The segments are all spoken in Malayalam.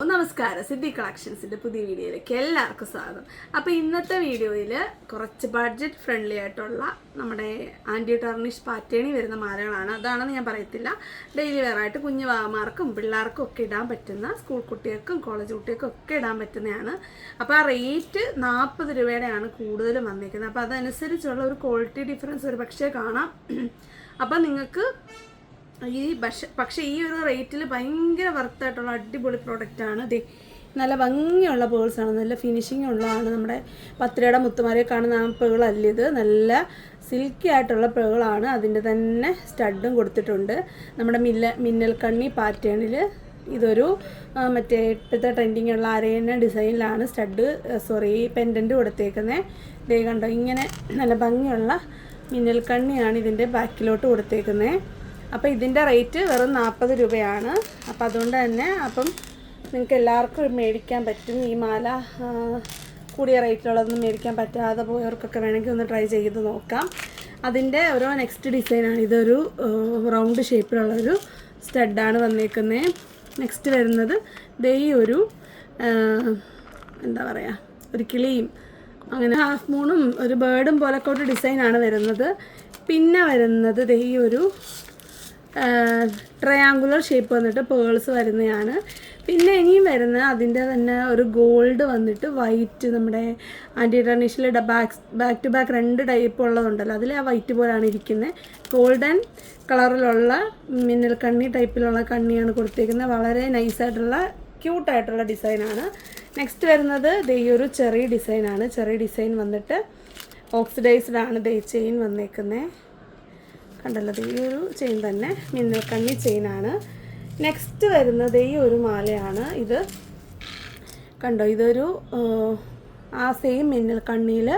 നമസ്കാരം. സിദ്ധി കളക്ഷൻസിന്റെ പുതിയ വീഡിയോയിലേക്ക് എല്ലാവർക്കും സ്വാഗതം. അപ്പോൾ ഇന്നത്തെ വീഡിയോയിൽ കുറച്ച് ബഡ്ജറ്റ് ഫ്രണ്ട്ലി ആയിട്ടുള്ള നമ്മുടെ ആന്റി ടർണിഷ് പാറ്റേണി വരുന്ന മാലകളാണ്. അതാണെന്ന് ഞാൻ പറയത്തില്ല. ഡെയിലി വെയർ ആയിട്ട് കുഞ്ഞു വാമാർക്കും പിള്ളേർക്കും ഒക്കെ ഇടാൻ പറ്റുന്ന സ്കൂൾ കുട്ടികൾക്കും കോളേജ് കുട്ടികൾക്കും ഒക്കെ ഇടാൻ പറ്റുന്നതാണ് അപ്പോൾ ആ റേറ്റ് നാൽപ്പത് രൂപയുടെയാണ് കൂടുതലും വന്നിരിക്കുന്നത് അപ്പോൾ അതനുസരിച്ചുള്ള ഒരു ക്വാളിറ്റി ഡിഫറൻസ് ഒരു പക്ഷേ കാണാം. അപ്പോൾ നിങ്ങൾക്ക് ഈ പക്ഷെ പക്ഷേ ഈ ഒരു റേറ്റിൽ ഭയങ്കര വർത്തായിട്ടുള്ള അടിപൊളി പ്രോഡക്റ്റ് ആണ്. ദേ നല്ല ഭംഗിയുള്ള പേഴ്സാണ് നല്ല ഫിനിഷിംഗ് ഉള്ളതാണ് നമ്മുടെ പത്തിരയുടെ മുത്തുമാരെ കാണുന്ന ആ പേളല്ല ഇത്? നല്ല സിൽക്കി ആയിട്ടുള്ള പേളാണ് അതിന്റെ തന്നെ സ്റ്റഡും കൊടുത്തിട്ടുണ്ട്. നമ്മുടെ മില്ല മിന്നൽ കണ്ണി പാറ്റേണിൽ ഇതൊരു മറ്റേ ഇപ്പോഴത്തെ ട്രെൻഡിങ് ഉള്ള അരയന്ന ഡിസൈനിലാണ് സ്റ്റഡ് സോറി പെൻഡന്റ് കൊടുത്തേക്കുന്നത് ദേ കണ്ടോ? ഇങ്ങനെ നല്ല ഭംഗിയുള്ള മിന്നൽ കണ്ണിയാണ് ഇതിന്റെ ബാക്കിലോട്ട് കൊടുത്തേക്കുന്നത് അപ്പോൾ ഇതിന്റെ റേറ്റ് വെറും നാൽപ്പത് രൂപയാണ്. അപ്പം അതുകൊണ്ട് തന്നെ അപ്പം നിങ്ങൾക്ക് എല്ലാവർക്കും മേടിക്കാൻ പറ്റും. ഈ മാല കൂടിയ റേറ്റിലുള്ളതൊന്നും മേടിക്കാൻ പറ്റാതെ പോയവർക്കൊക്കെ വേണമെങ്കിൽ ഒന്ന് ട്രൈ ചെയ്ത് നോക്കാം. അതിന്റെ ഓരോ നെക്സ്റ്റ് ഡിസൈനാണ് ഇതൊരു റൗണ്ട് ഷേപ്പിലുള്ളൊരു സ്റ്റഡാണ് വന്നേക്കുന്നത് നെക്സ്റ്റ് വരുന്നത് ദേ ഒരു എന്താ പറയുക ഒരു കിളിയും അങ്ങനെ ഹാഫ് മൂണും ഒരു ബേർഡും പോലൊക്കെ ഒരു ഡിസൈനാണ് വരുന്നത്. പിന്നെ വരുന്നത് ദേ ഒരു ട്രയാങ്കുലർ ഷേപ്പ് വന്നിട്ട് പേൾസ് വരുന്നതാണ് പിന്നെ ഇനിയും വരുന്ന അതിന്റെ തന്നെ ഒരു ഗോൾഡ് വന്നിട്ട് വൈറ്റ് നമ്മുടെ anti ടർണിഷിലെ back back to back രണ്ട് ടൈപ്പ് ഉള്ളതുണ്ടല്ലോ. അതിൽ ആ വൈറ്റ് പോലാണ് ഇരിക്കുന്നത് ഗോൾഡൻ കളറിലുള്ള മിന്നൽ കണ്ണി ടൈപ്പിലുള്ള കണ്ണിയാണ് കൊടുത്തേക്കുന്നത് വളരെ നൈസായിട്ടുള്ള ക്യൂട്ടായിട്ടുള്ള ഡിസൈനാണ് നെക്സ്റ്റ് വരുന്നത് ദേ ഒരു ചെറിയ ഡിസൈനാണ് ചെറിയ ഡിസൈൻ വന്നിട്ട് ഓക്സിഡൈസ്ഡ് ആണ് ദേ ചെയിൻ വന്നേക്കുന്നത് കണ്ടല്ലോ ഈ ഒരു ചെയിൻ തന്നെ മിന്നൽ കണ്ണി ചെയിനാണ് നെക്സ്റ്റ് വരുന്നത് ഈ ഒരു മാലയാണ്. ഇത് കണ്ടോ ഇതൊരു ആ, സെയിം മിന്നൽ കണ്ണിയിൽ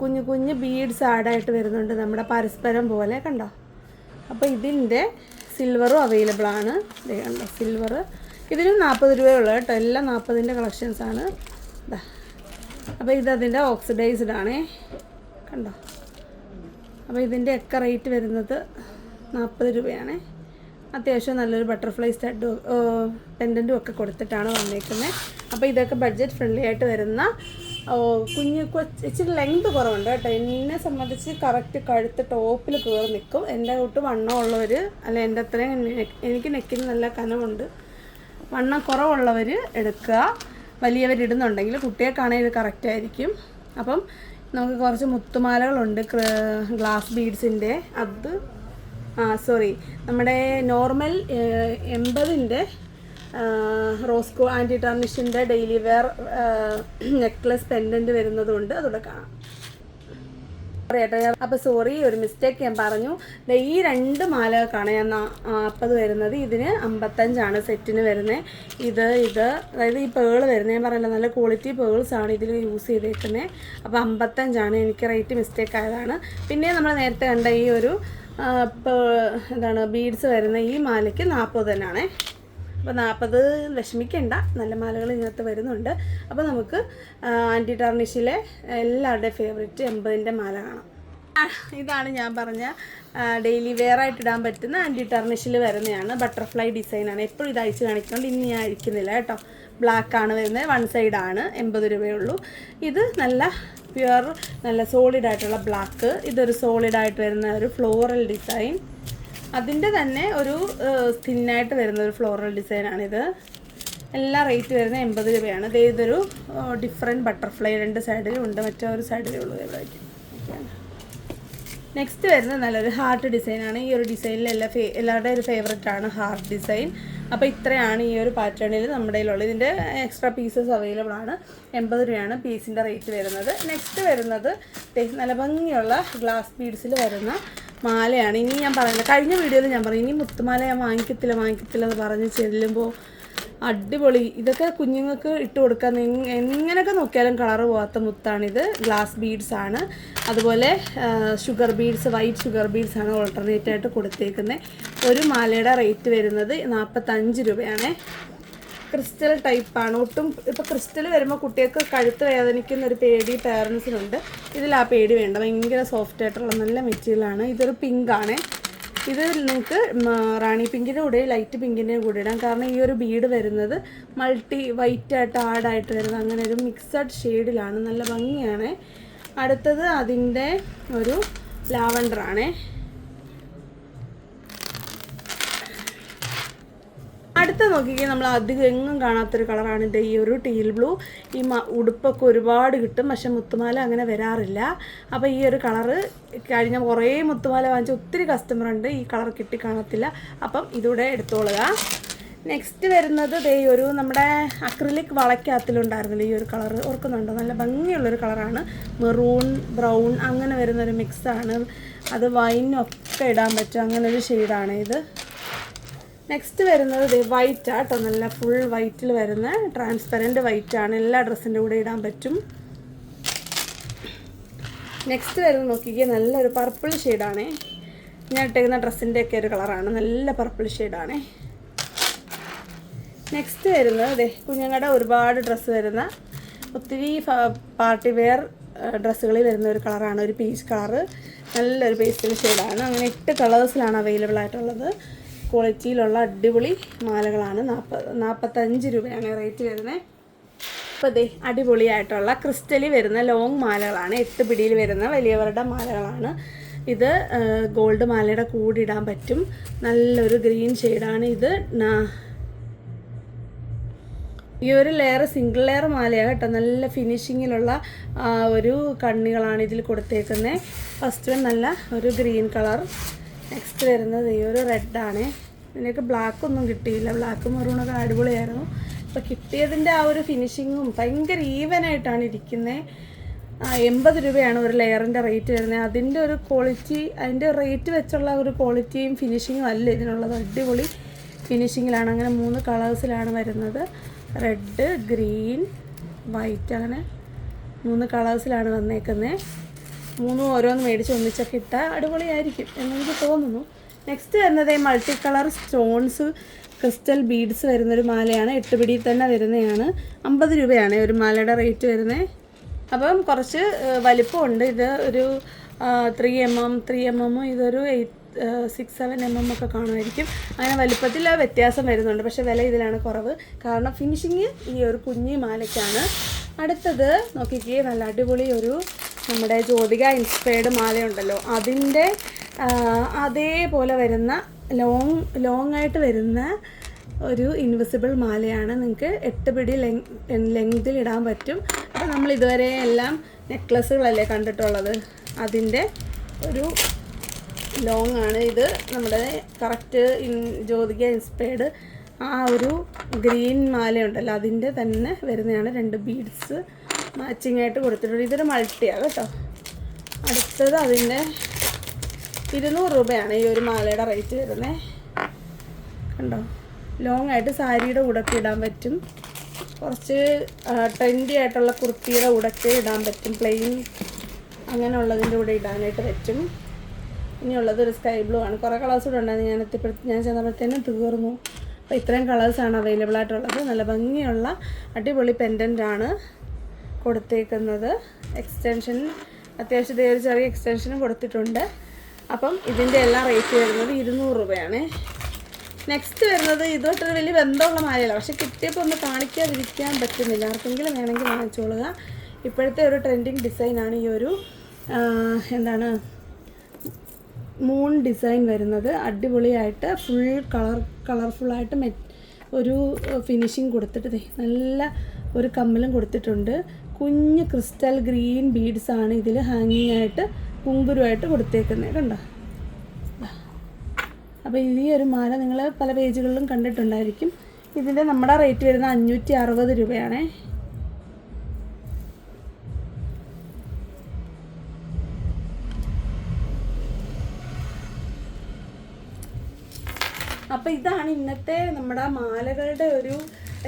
കുഞ്ഞു കുഞ്ഞു ബീഡ്സ് ആഡായിട്ട് വരുന്നുണ്ട് നമ്മുടെ പരസ്പരം പോലെ കണ്ടോ? അപ്പോൾ ഇതിന്റെ സിൽവറും അവൈലബിൾ ആണ്. കണ്ടോ സിൽവർ ഇതിനും നാൽപ്പത് രൂപയുള്ളൂ കേട്ടോ. എല്ലാം നാൽപ്പതിന്റെ കളക്ഷൻസാണ് അപ്പോൾ ഇതതിന്റെ ഓക്സിഡൈസ്ഡ് ആണേ. കണ്ടോ? അപ്പോൾ ഇതിന്റെ ഒക്കെ റേറ്റ് വരുന്നത് നാൽപ്പത് രൂപയാണ്. അത്യാവശ്യം നല്ലൊരു ബട്ടർഫ്ലൈ സ്റ്റഡ് പെൻഡന്റും ഒക്കെ കൊടുത്തിട്ടാണ് വന്നേക്കുന്നത് അപ്പോൾ ഇതൊക്കെ ബഡ്ജറ്റ് ഫ്രണ്ട്ലി ആയിട്ട് വരുന്ന കുഞ്ഞ് ഇച്ചിരി ലെങ്ത് കുറവുണ്ട് കേട്ടോ. എന്നെ സംബന്ധിച്ച് കറക്റ്റ് കഴുത്ത് ടോപ്പിൽ കയറി നിൽക്കും. എന്റെ കൂട്ട് വണ്ണം ഉള്ളവർ അല്ല എന്റെ അത്രയും എനിക്ക് നെക്കിന് നല്ല കനമുണ്ട്. വണ്ണം കുറവുള്ളവർ എടുക്കുക. വലിയവരിടുന്നുണ്ടെങ്കിൽ കുട്ടികൾക്കാണെങ്കിൽ ഇത് കറക്റ്റ് ആയിരിക്കും. അപ്പം നമുക്ക് കുറച്ച് മുത്തുമാലകളുണ്ട് ഗ്ലാസ് ബീഡ്സിന്റെ അത് ആ സോറി നമ്മുടെ നോർമൽ എൺപതിന്റെ റോസ്കോ ആന്റി ടർണിഷിന്റെ ഡെയിലി വെയർ നെക്ലസ് പെൻഡന്റ് വരുന്നതുകൊണ്ട് അതുകൂടെ കാണാം. പറയട്ടെ അപ്പോൾ സോറി ഒരു മിസ്റ്റേക്ക് ഞാൻ പറഞ്ഞു. ഈ രണ്ട് മാലകൾക്കാണ് ഞാൻ നാൽപ്പത് വരുന്നത്. ഇതിന് അമ്പത്തഞ്ചാണ് സെറ്റിന് വരുന്നത് ഇത് ഇത് അതായത് ഈ പേൾ വരുന്നത് ഞാൻ പറയല്ലോ നല്ല ക്വാളിറ്റി പേൾസ് ആണ് ഇതിൽ യൂസ് ചെയ്തേക്കുന്നത് അപ്പോൾ അമ്പത്തഞ്ചാണ് എനിക്ക് റേറ്റ് മിസ്റ്റേക്ക് ആയതാണ്. പിന്നെ നമ്മൾ നേരത്തെ കണ്ട ഈ ഒരു എന്താണ് ബീഡ്സ് വരുന്ന ഈ മാലയ്ക്ക് നാൽപ്പത് തന്നെയാണേ. അപ്പോൾ നാൽപ്പത് വിഷമിക്കണ്ട. നല്ല മാലകൾ ഇതിനകത്ത് വരുന്നുണ്ട്. അപ്പോൾ നമുക്ക് ആന്റി ടർണിഷിലെ എല്ലാവരുടെയും ഫേവറേറ്റ് എൺപതിന്റെ മാല കാണാം. ഇതാണ് ഞാൻ പറഞ്ഞ ഡെയിലി വെയർ ആയിട്ട് ഇടാൻ പറ്റുന്ന ആന്റി ടർണിഷിൽ വരുന്നതാണ് ബട്ടർഫ്ലൈ ഡിസൈനാണ് എപ്പോഴും ഇത് അയച്ച് കാണിക്കുന്നുണ്ട് ഇനി ഞാൻ അഴിക്കുന്നില്ല കേട്ടോ. ബ്ലാക്ക് ആണ് വരുന്നത്. വൺ സൈഡ് ആണ്. എൺപത് രൂപയുള്ളൂ ഇത് നല്ല പ്യുവർ നല്ല സോളിഡ് ആയിട്ടുള്ള ബ്ലാക്ക് ഇതൊരു സോളിഡ് ആയിട്ട് വരുന്ന ഒരു ഫ്ലോറൽ ഡിസൈൻ അതിന്റെ തന്നെ ഒരു തിന്നായിട്ട് വരുന്ന ഒരു ഫ്ലോറൽ ഡിസൈനാണിത് എല്ലാ റേറ്റ് വരുന്നത് എൺപത് രൂപയാണ്. ദേ ഇതൊരു ഡിഫറെന്റ് ബട്ടർഫ്ലൈ രണ്ട് സൈഡിലും ഉണ്ട്. മറ്റേ ഒരു സൈഡിലേ ഉള്ളൂ. ഇവിടേക്ക് നെക്സ്റ്റ് വരുന്നത് നല്ലൊരു ഹാർട്ട് ഡിസൈനാണ് ഈ ഒരു ഡിസൈനിൽ എല്ലാ ഫേ എല്ലാവരുടെയും ഒരു ഫേവററ്റ് ആണ് ഹാർട്ട് ഡിസൈൻ അപ്പോൾ ഇത്രയാണ് ഈ ഒരു പാറ്റേണിൽ നമ്മുടെ കയ്യിലുള്ളത്. ഇതിന്റെ എക്സ്ട്രാ പീസസ് അവൈലബിൾ ആണ്. എൺപത് രൂപയാണ് പീസിന്റെ റേറ്റ് വരുന്നത്. നെക്സ്റ്റ് വരുന്നത് നല്ല ഭംഗിയുള്ള ഗ്ലാസ് ബീഡ്സിൽ വരുന്ന മാലയാണ്. ഇനി ഞാൻ പറയുന്നത് കഴിഞ്ഞ വീഡിയോയിൽ ഞാൻ പറഞ്ഞു ഇനി മുത്തുമാല ഞാൻ വാങ്ങിക്കത്തില്ല വാങ്ങിക്കത്തില്ല എന്ന് പറഞ്ഞ് ചെല്ലുമ്പോൾ അടിപൊളി. ഇതൊക്കെ കുഞ്ഞുങ്ങൾക്ക് ഇട്ട് കൊടുക്കാൻ എങ്ങനെയൊക്കെ നോക്കിയാലും കളർ പോകാത്ത മുത്താണിത്. ഗ്ലാസ് ബീഡ്സ് ആണ്. അതുപോലെ sugar beads white sugar beads ആണ് ഓൾട്ടർനേറ്റ് ആയിട്ട് കൊടുത്തേക്കുന്നത് ഒരു മാലയുടെ റേറ്റ് വരുന്നത് നാൽപ്പത്തഞ്ച് രൂപയാണ്. ക്രിസ്റ്റൽ ടൈപ്പാണ് ഒട്ടും ഇപ്പോൾ ക്രിസ്റ്റൽ വരുമ്പോൾ കുട്ടികൾക്ക് കഴുത്ത് വേദനിക്കുന്ന ഒരു പേടി പേരൻസിനുണ്ട് ഇതിൽ ആ പേടി വേണ്ട ഭയങ്കര സോഫ്റ്റ് ആയിട്ടുള്ള നല്ല മെറ്റീരിയലാണ് ഇതൊരു പിങ്ക് ആണ്. ഇത് നിങ്ങൾക്ക് റാണി പിങ്കിന്റെ കൂടെ ലൈറ്റ് പിങ്കിന്റെ കൂടെ ഇടാം. കാരണം ഈ ഒരു ബീഡ് വരുന്നത് മൾട്ടി വൈറ്റ് ആയിട്ട് ആഡായിട്ട് വരുന്നത് അങ്ങനെ ഒരു മിക്സഡ് ഷെയ്ഡിലാണ് നല്ല ഭംഗിയാണ്. അടുത്തത് അതിന്റെ ഒരു ലാവണ്ടറാണേ അടുത്ത നോക്കിക്കഴിഞ്ഞാൽ നമ്മൾ അധികം എങ്ങും കാണാത്തൊരു കളറാണ് ഇത്. ഈ ഒരു ടീൽ ബ്ലൂ ഈ ഉടുപ്പൊക്കെ ഒരുപാട് കിട്ടും പക്ഷെ മുത്തുമാല അങ്ങനെ വരാറില്ല. അപ്പോൾ ഈ ഒരു കളറ് കഴിഞ്ഞ കുറേ മുത്തുമാല വാങ്ങിച്ച ഒത്തിരി കസ്റ്റമർ ഉണ്ട്. ഈ കളർ കിട്ടി കാണത്തില്ല. അപ്പം ഇതൂടെ എടുത്തോളുക. നെക്സ്റ്റ് വരുന്നത് ദേ ഒരു നമ്മുടെ അക്രിലിക് വളയ്ക്കകത്തിലുണ്ടായിരുന്നില്ല ഈ ഒരു കളർ ഓർക്കുന്നുണ്ടോ? നല്ല ഭംഗിയുള്ളൊരു കളറാണ്. മെറൂൺ ബ്രൗൺ അങ്ങനെ വരുന്നൊരു മിക്സാണ് അത് വൈനൊക്കെ ഇടാൻ പറ്റും. അങ്ങനെ ഒരു ഷെയ്ഡാണ് ഇത്. നെക്സ്റ്റ് വരുന്നത് വൈറ്റ് ആട്ടോ നല്ല ഫുൾ വൈറ്റിൽ വരുന്ന ട്രാൻസ്പെറന്റ് വൈറ്റ് ആണ്. എല്ലാ ഡ്രസ്സിന്റെ കൂടെ ഇടാൻ പറ്റും. നെക്സ്റ്റ് വരുന്നത് നോക്കിക്കുക നല്ലൊരു പർപ്പിൾ ഷെയ്ഡാണേ ഞാൻ ഇട്ടേക്കുന്ന ഡ്രസ്സിന്റെ ഒക്കെ ഒരു കളറാണ് നല്ല പർപ്പിൾ ഷെയ്ഡാണേ നെക്സ്റ്റ് വരുന്നത് അതെ കുഞ്ഞുങ്ങളുടെ ഒരുപാട് ഡ്രസ്സ് വരുന്ന ഒത്തിരി പാർട്ടി വെയർ ഡ്രസ്സുകളിൽ വരുന്ന ഒരു കളറാണ് ഒരു പീച്ച് കളറ് നല്ലൊരു പേസ്റ്റൽ ഷെയ്ഡാണ് അങ്ങനെ എട്ട് കളേഴ്സിലാണ് അവൈലബിൾ ആയിട്ടുള്ളത്. ക്വാളിറ്റിയിലുള്ള അടിപൊളി മാലകളാണ്. നാൽപ്പത് നാൽപ്പത്തഞ്ച് രൂപയാണ് റേറ്റ് വരുന്നത് അപ്പോൾ ദേ അടിപൊളിയായിട്ടുള്ള ക്രിസ്റ്റലി വരുന്ന ലോങ് മാലകളാണ്. എട്ട് പിടിയിൽ വരുന്ന വലിയവരുടെ മാലകളാണ്. ഇത് ഗോൾഡ് മാലയുടെ കൂടെ ഇടാൻ പറ്റും. നല്ലൊരു ഗ്രീൻ ഷെയ്ഡാണ് ഇത്. ഈ ഒരു ലെയർ സിംഗിൾ ലെയർ മാലയാണ് കേട്ടോ. നല്ല ഫിനിഷിങ്ങിലുള്ള ഒരു കണ്ണികളാണ് ഇതിൽ കൊടുത്തേക്കുന്നത് ഫസ്റ്റ് നല്ല ഒരു ഗ്രീൻ കളർ നെക്സ്റ്റ് വരുന്നത് ഈ ഒരു റെഡാണ് ഇതിനൊക്കെ ബ്ലാക്ക് ഒന്നും കിട്ടിയില്ല. ബ്ലാക്ക് മെറൂണൊക്കെ അടിപൊളിയായിരുന്നു. അപ്പോൾ കിട്ടിയതിന്റെ ആ ഒരു ഫിനിഷിങ്ങും ഭയങ്കര ഈവനായിട്ടാണ് ഇരിക്കുന്നത് എൺപത് രൂപയാണ് ഒരു ലെയറിന്റെ റേറ്റ് വരുന്നത് അതിന്റെ ഒരു ക്വാളിറ്റി അതിന്റെ റേറ്റ് വെച്ചുള്ള ഒരു ക്വാളിറ്റിയും ഫിനിഷിങ്ങും അല്ല ഇതിനുള്ളത്. അടിപൊളി ഫിനിഷിങ്ങിലാണ് അങ്ങനെ മൂന്ന് കളേഴ്സിലാണ് വരുന്നത്. റെഡ് ഗ്രീൻ വൈറ്റ് അങ്ങനെ മൂന്ന് കളേഴ്സിലാണ് വന്നേക്കുന്നത് മൂന്നും ഓരോന്ന് മേടിച്ച് ഒന്നിച്ചൊക്കെ ഇട്ടാൽ അടിപൊളിയായിരിക്കും എന്നെനിക്ക് തോന്നുന്നു. നെക്സ്റ്റ് വരുന്നത് multi colour stones crystal beads വരുന്നൊരു മാലയാണ്. എട്ട് പിടിയിൽ തന്നെ വരുന്നതാണ്. അമ്പത് രൂപയാണ് ഒരു മാലയുടെ റേറ്റ് വരുന്നത് അപ്പം കുറച്ച് വലിപ്പമുണ്ട്. ഇത് ഒരു three M M three M എമ്മും ഇതൊരു eight six seven M M ഒക്കെ കാണുമായിരിക്കും. അങ്ങനെ വലിപ്പത്തിൽ വ്യത്യാസം വരുന്നുണ്ട്. പക്ഷേ വില ഇതിലാണ് കുറവ്. കാരണം ഫിനിഷിങ് ഈ ഒരു കുഞ്ഞി മാലയ്ക്കാണ്. അടുത്തത് നോക്കിക്കേ നല്ല അടിപൊളി ഒരു നമ്മുടെ ജ്യോതിക ഇൻസ്പയർഡ് മാലയുണ്ടല്ലോ. അതിന്റെ അതേപോലെ വരുന്ന ലോങ് ലോങ് ആയിട്ട് വരുന്ന ഒരു ഇൻവിസിബിൾ മാലയാണ് നിങ്ങൾക്ക് എട്ട് പിടി ലെങ് ലെങ്തിൽ ഇടാൻ പറ്റും. അപ്പോൾ നമ്മൾ ഇതുവരെ എല്ലാം നെക്ലസ്സുകളല്ലേ കണ്ടിട്ടുള്ളത്? അതിന്റെ ഒരു ലോങ് ആണ് ഇത്. നമ്മുടെ കറക്റ്റ് ഇൻ ജ്യോതിക ഇൻസ്പയർഡ് ആ ഒരു ഗ്രീൻ മാലയുണ്ടല്ലോ അതിന്റെ തന്നെ വരുന്നതാണ് രണ്ട് ബീഡ്സ് മാച്ചിങ് ആയിട്ട് കൊടുത്തിട്ടുണ്ട്. ഇതൊരു മൾട്ടിയാണ് കേട്ടോ. അടുത്തത് അതിന്റെ ഇരുന്നൂറ് രൂപയാണ് ഈ ഒരു മാലയുടെ റേറ്റ് വരുന്നത് കണ്ടോ? ലോങ് ആയിട്ട് സാരിയുടെ ഉടക്കി ഇടാൻ പറ്റും. കുറച്ച് ട്രെൻഡി ആയിട്ടുള്ള കുർത്തിയുടെ കൂടൊക്കെ ഇടാൻ പറ്റും. പ്ലെയിൻ അങ്ങനെയുള്ളതിന്റെ കൂടെ ഇടാനായിട്ട് പറ്റും. ഇനിയുള്ളത് ഒരു സ്കൈ ബ്ലൂ ആണ്. കുറേ കളേഴ്സ് കൂടെ ഉണ്ടായിരുന്നു. ഞാൻ എത്തിപ്പെടുത്തി ഞാൻ ചെന്നപ്പോഴത്തേനും തീർന്നു. അപ്പോൾ ഇത്രയും കളേഴ്സാണ് അവൈലബിൾ ആയിട്ടുള്ളത്. നല്ല ഭംഗിയുള്ള അടിപൊളി പെൻഡന്റ് ആണ് കൊടുത്തേക്കുന്നത്. എക്സ്റ്റൻഷൻ അത്യാവശ്യം ഒരു ചെറിയ എക്സ്റ്റൻഷനും കൊടുത്തിട്ടുണ്ട്. അപ്പം ഇതിന്റെ എല്ലാം റേറ്റ് വരുന്നത് ഇരുന്നൂറ് രൂപയാണ്. നെക്സ്റ്റ് വരുന്നത് ഇതുമായിട്ടൊരു വലിയ ബന്ധമുള്ള മാലയല്ല. പക്ഷെ കിട്ടിയപ്പോൾ ഒന്ന് കാണിക്കാതിരിക്കാൻ പറ്റുന്നില്ല. ആർക്കെങ്കിലും വേണമെങ്കിൽ വാങ്ങിച്ചോളുക. ഇപ്പോഴത്തെ ഒരു ട്രെൻഡിങ് ഡിസൈനാണ് ഈ ഒരു എന്താണ് മൂൺ ഡിസൈൻ വരുന്നത്. അടിപൊളിയായിട്ട് ഫുൾ കളർ കളർഫുള്ളായിട്ട് മെ ഒരു ഫിനിഷിങ് കൊടുത്തിട്ട് നല്ല ഒരു കമ്മലും കൊടുത്തിട്ടുണ്ട്. കുഞ്ഞ് ക്രിസ്റ്റൽ ഗ്രീൻ ബീഡ്സാണ് ഇതിൽ ഹാങ്ങിങ് ആയിട്ട് കുങ്കുരുമായിട്ട് കൊടുത്തേക്കുന്നത് കണ്ടോ? അപ്പോൾ ഈ ഒരു മാല നിങ്ങൾ പല പേജുകളിലും കണ്ടിട്ടുണ്ടായിരിക്കും. ഇതിന്റെ നമ്മുടെ റേറ്റ് വരുന്ന അഞ്ഞൂറ്റി അറുപത് രൂപയാണേ. അപ്പം ഇതാണ് ഇന്നത്തെ നമ്മുടെ മാലകളുടെ ഒരു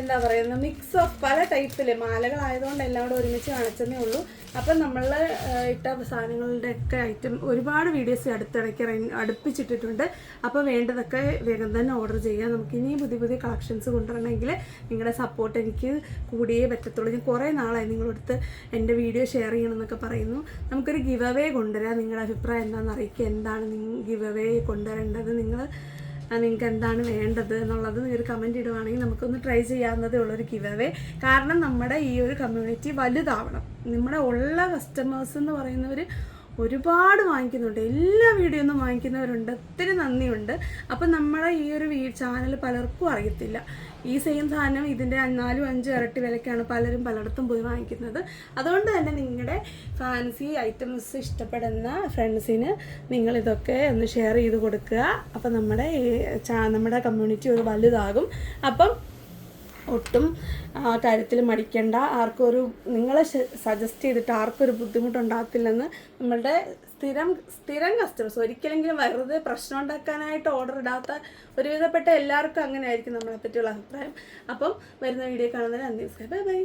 എന്താ പറയുന്നത് മിക്സ് ഓഫ് പല ടൈപ്പിൽ മാലകളായതുകൊണ്ട് എല്ലാം കൂടെ ഒരുമിച്ച് കാണിച്ചതേ ഉള്ളൂ. അപ്പം നമ്മൾ ഇട്ട സാധനങ്ങളുടെ ഒക്കെ ഐറ്റം ഒരുപാട് വീഡിയോസ് അടുത്തിടയ്ക്ക് അടുപ്പിച്ചിട്ടിട്ടുണ്ട്. അപ്പോൾ വേണ്ടതൊക്കെ വേഗം തന്നെ ഓർഡർ ചെയ്യാം. നമുക്ക് ഇനിയും പുതിയ പുതിയ കളക്ഷൻസ് കൊണ്ടുവരണമെങ്കിൽ നിങ്ങളുടെ സപ്പോർട്ട് എനിക്ക് കൂടിയേ പറ്റത്തുള്ളൂ. ഞാൻ കുറേ നാളായി നിങ്ങളടുത്ത് എന്റെ വീഡിയോ ഷെയർ ചെയ്യണം എന്നൊക്കെ പറയുന്നു. നമുക്കൊരു ഗിവ് അവേ കൊണ്ടുവരാം. നിങ്ങളുടെ അഭിപ്രായം എന്താണെന്ന് അറിയിക്കുക. എന്താണ് ഗിവ് അവേ കൊണ്ടുവരേണ്ടത്? നിങ്ങൾ നിങ്ങൾക്ക് എന്താണ് വേണ്ടത് എന്നുള്ളത് ഒരു കമന്റ് ഇടുവാണെങ്കിൽ നമുക്കൊന്ന് ട്രൈ ചെയ്യാവുന്നതേ ഉള്ളൊരു അവേ കാരണം നമ്മുടെ ഈ ഒരു കമ്മ്യൂണിറ്റി വലുതാവണം. നമ്മുടെ ഉള്ള കസ്റ്റമേഴ്സ് എന്ന് പറയുന്നവർ ഒരുപാട് വാങ്ങിക്കുന്നുണ്ട്. എല്ലാ വീഡിയോ ഒന്നും വാങ്ങിക്കുന്നവരുണ്ട്. ഒത്തിരി നന്ദിയുണ്ട്. അപ്പം നമ്മുടെ ഈ ഒരു ചാനൽ പലർക്കും അറിയത്തില്ല. ഈ സെയിം സാധനം ഇതിന്റെ നാലും അഞ്ചും ഇരട്ടി വിലക്കാണ് പലരും പലയിടത്തും പോയി വാങ്ങിക്കുന്നത്. അതുകൊണ്ട് തന്നെ നിങ്ങളുടെ ഫാൻസി ഐറ്റംസ് ഇഷ്ടപ്പെടുന്ന ഫ്രണ്ട്സിന് നിങ്ങളിതൊക്കെ ഒന്ന് ഷെയർ ചെയ്ത് കൊടുക്കുക. അപ്പം നമ്മുടെ നമ്മുടെ കമ്മ്യൂണിറ്റി ഒരു വലുതാകും. അപ്പം ഒട്ടും കാര്യത്തിൽ മടിക്കേണ്ട. ആർക്കും ഒരു നിങ്ങളെ സജസ്റ്റ് ചെയ്തിട്ട് ആർക്കും ഒരു ബുദ്ധിമുട്ടുണ്ടാകത്തില്ലെന്ന് നമ്മളുടെ സ്ഥിരം സ്ഥിരം കസ്റ്റമേഴ്സ് ഒരിക്കലെങ്കിലും വെറുതെ പ്രശ്നം ഉണ്ടാക്കാനായിട്ട് ഓർഡർ ഇടാത്ത ഒരുവിധപ്പെട്ട എല്ലാവർക്കും അങ്ങനെ ആയിരിക്കും നമ്മളെ പറ്റിയുള്ള അഭിപ്രായം. അപ്പം വരുന്ന വീഡിയോ കാണുന്നതിന് നന്ദി. Bye bye